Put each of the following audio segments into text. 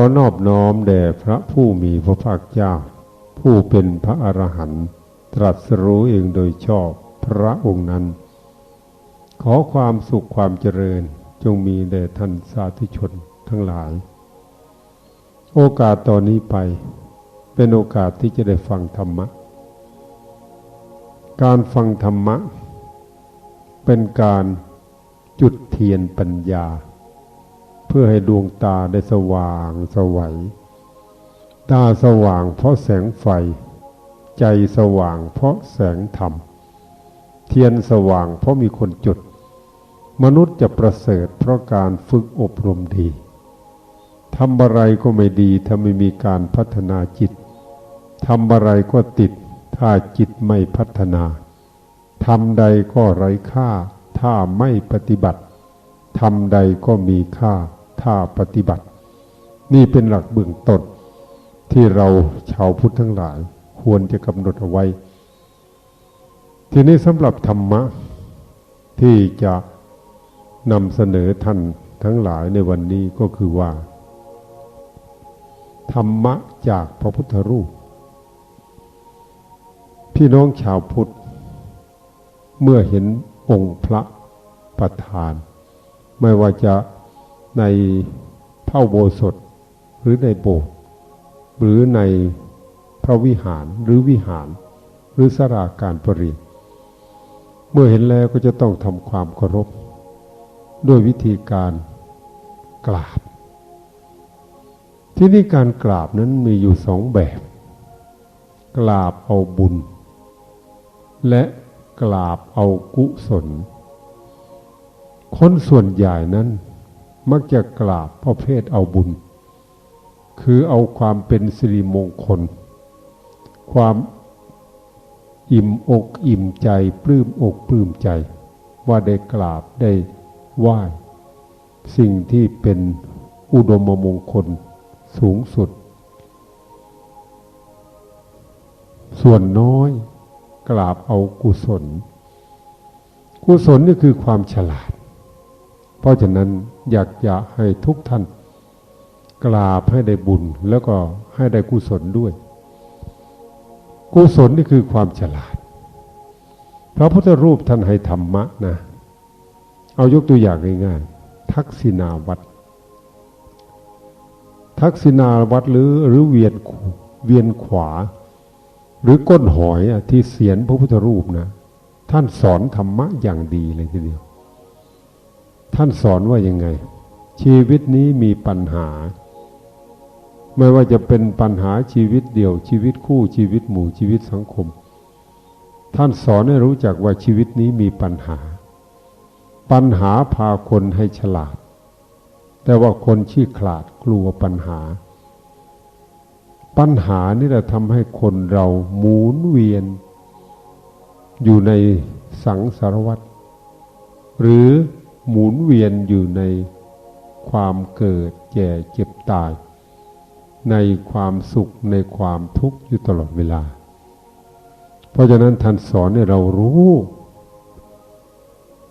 อนอบน้อมแด่พระผู้มีพระภาคเจ้า ผู้เป็นพระอรหันต์ตรัสรู้เองโดยชอบพระองค์นั้น ขอความสุขความเจริญจงมีแด่ท่านสาธุชนทั้งหลาย โอกาสตอนนี้ไป เป็นโอกาสที่จะได้ฟังธรรมะ การฟังธรรมะ เป็นการจุดเทียนปัญญา พื่อให้ดวงตาได้สว่างสวัย ตาสว่างเพราะแสงไฟ ใจสว่างเพราะแสงธรรม เทียนสว่างเพราะมีคนจุด มนุษย์จะประเสริฐเพราะการฝึกอบรมดีทำอะไรก็ไม่ดีถ้าไม่มีการพัฒนาจิตทำอะไรก็ติด ถ้าจิตไม่พัฒนาทำใดก็ไร้ค่า ถ้าไม่ปฏิบัติทำใดก็มีค่า ถ้าปฏิบัติ นี่เป็นหลักเบื้องต้นที่เราชาวพุทธทั้งหลาย ควรจะกำหนดเอาไว้ ทีนี้สำหรับธรรมะ ที่จะนำเสนอท่านทั้งหลายในวันนี้ก็คือว่า ธรรมะจากพระพุทธรูป พี่น้องชาวพุทธ เมื่อเห็นองค์พระประธาน ไม่ว่าจะ ในพระอุโบสถหรือในโบสถ์หรือในพระวิหารหรือวิหาร หรือสราการประเรียนเมื่อเห็นแล้วก็จะต้องทำความเคารพ ด้วยวิธีการกราบ ที่นี่การกราบนั้นมีอยู่สองแบบ กราบเอาบุญ และกราบเอากุศล คนส่วนใหญ่นั้น มักจะกราบประเภทเอาบุญ คือเอาความเป็นสิริมงคล ความอิ่มอกอิ่มใจปลื้มอกปลื้มใจ ว่าได้กราบได้ไหว้สิ่งที่เป็นอุดมมงคลสูงสุด ส่วนน้อยกราบเอากุศล กุศลนี่คือความฉลาด เพราะฉะนั้นอยากจะให้ทุกท่านกราบให้ได้บุญแล้วก็ให้ได้กุศลด้วย กุศลนี่คือความฉลาด พระพุทธรูปท่านให้ธรรมะนะ เอายกตัวอย่างง่ายๆทักษิณาวัดทักษิณาวัดหรือหรือเวียนเวียนขวา หรือก้นหอยที่เสียนพระพุทธรูปนะ ท่านสอนธรรมะอย่างดีเลยทีเดียว ท่านสอนว่ายังไง ชีวิตนี้มีปัญหา ไม่ว่าจะเป็นปัญหาชีวิตเดี่ยวชีวิตคู่ชีวิตหมู่ชีวิตสังคม ท่านสอนให้รู้จักว่าชีวิตนี้มีปัญหา ปัญหาพาคนให้ฉลาด แต่ว่าคนชี้ขลาดกลัวปัญหา ปัญหานี่แหละทำให้คนเราหมุนเวียน อยู่ในสังสารวัฏหรือ หมุนเวียนอยู่ในความเกิดแก่เจ็บตาย ในความสุขในความทุกข์อยู่ตลอดเวลา เพราะฉะนั้นท่านสอนให้เรารู้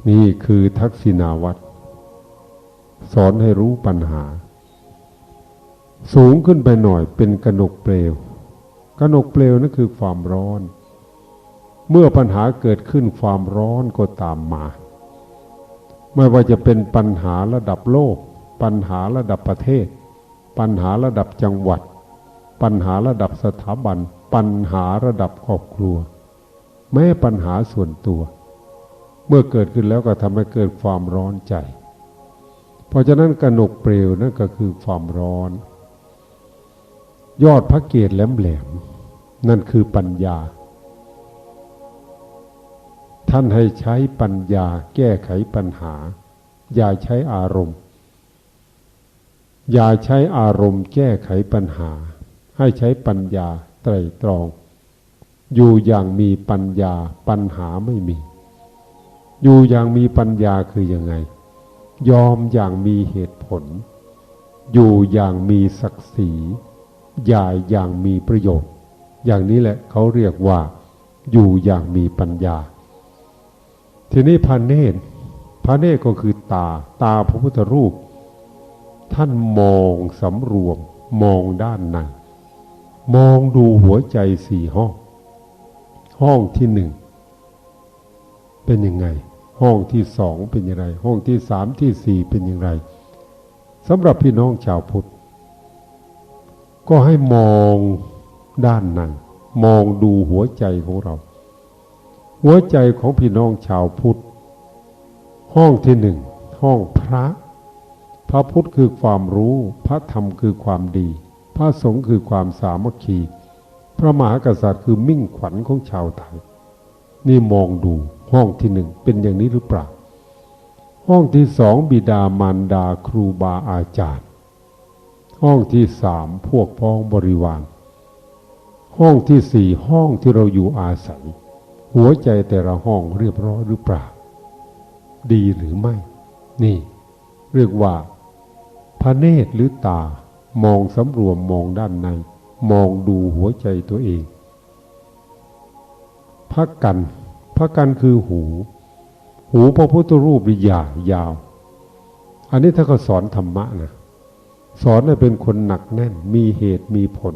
นี่คือทักษิณาวัตรสอนให้รู้ปัญหา สูงขึ้นไปหน่อยเป็นกนกเปลวกนกเปลวนั่นคือความร้อน เมื่อปัญหาเกิดขึ้นความร้อนก็ตามมา ไม่ว่าจะเป็นปัญหาระดับโลก ปัญหาระดับประเทศ ปัญหาระดับจังหวัด ปัญหาระดับสถาบัน ปัญหาระดับครอบครัว แม้ปัญหาส่วนตัว เมื่อเกิดขึ้นแล้วก็ทำให้เกิดความร้อนใจ เพราะฉะนั้นกระหนกเปลวนั่นก็คือความร้อน ยอดพระเกศแหลมๆนั่นคือปัญญา ท่านให้ใช้ปัญญาแก้ไขปัญหา อย่าใช้อารมณ์ อย่าใช้อารมณ์แก้ไขปัญหา ให้ใช้ปัญญาไตรตรอง อยู่อย่างมีปัญญาปัญหาไม่มี อยู่อย่างมีปัญญาคือยังไง ยอมอย่างมีเหตุผล อยู่อย่างมีศักดิ์ศรีอย่าอย่างมีประโยชน์ อย่างนี้แหละเขาเรียกว่า อยู่อย่างมีปัญญา ทีนี้พระเนตรพระเนตรก็คือตา ตาพระพุทธรูป ท่านมองสำรวม มองด้านใน มองดูหัวใจสี่ห้อง ห้องที่หนึ่งเป็นยังไง ห้องที่สองเป็นย่างไรห้องที่สามที่สี่เป็นย่างไรสำหรับพี่น้องชาวพุทธ ก็ให้มองด้านในมองดูหัวใจของเรา หัวใจของพี่น้องชาวพุทธ ห้องที่หนึ่งห้องพระ พระพุทธคือความรู้ พระธรรมคือความดี พระสงฆ์คือความสามัคคี พระมหากษัตริย์คือมิ่งขวัญของชาวไทย นี่มองดูห้องที่หนึ่งเป็นอย่างนี้หรือเปล่า ห้องที่สองบิดามารดาครูบาอาจารย์ ห้องที่สามพวกพ้องบริวาร ห้องที่สี่ห้องที่เราอยู่อาศัย หัวใจแต่ละห้องเรียบร้อยหรือเปล่า ดีหรือไม่ นี่ เรียกว่าพระเนตรหรือตา มองสำรวมมองด้านใน มองดูหัวใจตัวเองพระกันพระกันคือหู หูพระพุทธรูปนี่ใหญ่ยาว อันนี้ถ้าก็สอนธรรมะนะสอนให้เป็นคนหนักแน่น มีเหตุมีผล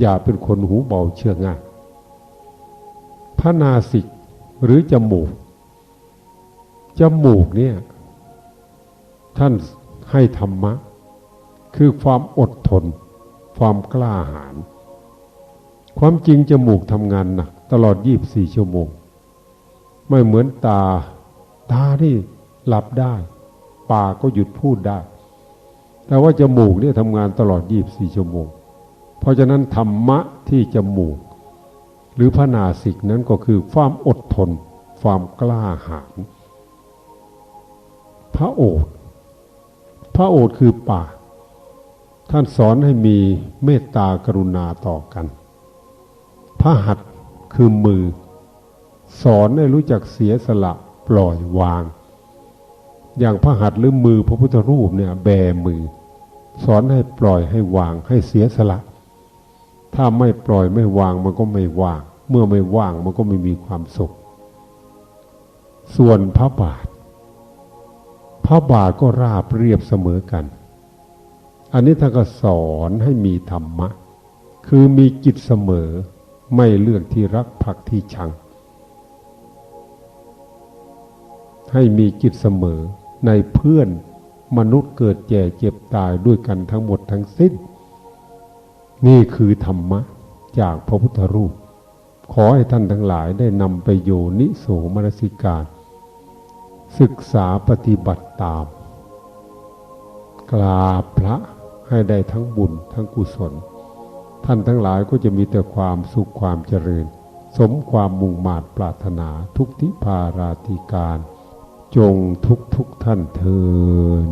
อย่าเป็นคนหูเบาเชื่อง่าย พระนาสิกหรือจมูก จมูกเนี่ยท่านให้ธรรมะ คือความอดทน ความกล้าหาญความจริงจมูกทำงานหนักตลอด 24 ชั่วโมง ไม่เหมือนตา ตาที่หลับได้ ปากก็หยุดพูดได้ แต่ว่าจมูกเนี่ยทำงานตลอด 24 ชั่วโมง เพราะฉะนั้นธรรมะที่จมูก หรือพระนาสิกนั้นก็คือความอดทน ความกล้าหาญพระโอษฐ์พระโอษฐ์คือปากท่านสอนให้มีเมตตากรุณาต่อกัน พระหัตถ์คือมือ สอนให้รู้จักเสียสละปล่อยวาง อย่างพระหัตถ์หรือมือพระพุทธรูปเนี่ยแบมือ สอนให้ปล่อยให้วางให้เสียสละ ถ้าไม่ปล่อยไม่วางมันก็ไม่ว่าง เมื่อไม่ว่างมันก็ไม่มีความสุข ส่วนพระบาท พระบาทก็ราบเรียบเสมอกัน อันนี้ท่านก็สอนให้มีธรรมะ คือมีจิตเสมอไม่เลือกที่รักพักที่ชัง ให้มีจิตเสมอในเพื่อนมนุษย์เกิดแก่เจ็บตายด้วยกันทั้งหมดทั้งสิ้น นี่คือธรรมะจากพระพุทธรูป ขอให้ท่านทั้งหลายได้นำไปโยนิโสมนสิการ ศึกษาปฏิบัติตาม กราบพระให้ได้ทั้งบุญทั้งกุศล ท่านทั้งหลายก็จะมีแต่ความสุขความเจริญ สมความมุ่งมา่ปรารถนาทุกทิพาราธิการ จงทุกทุกท่านเทิน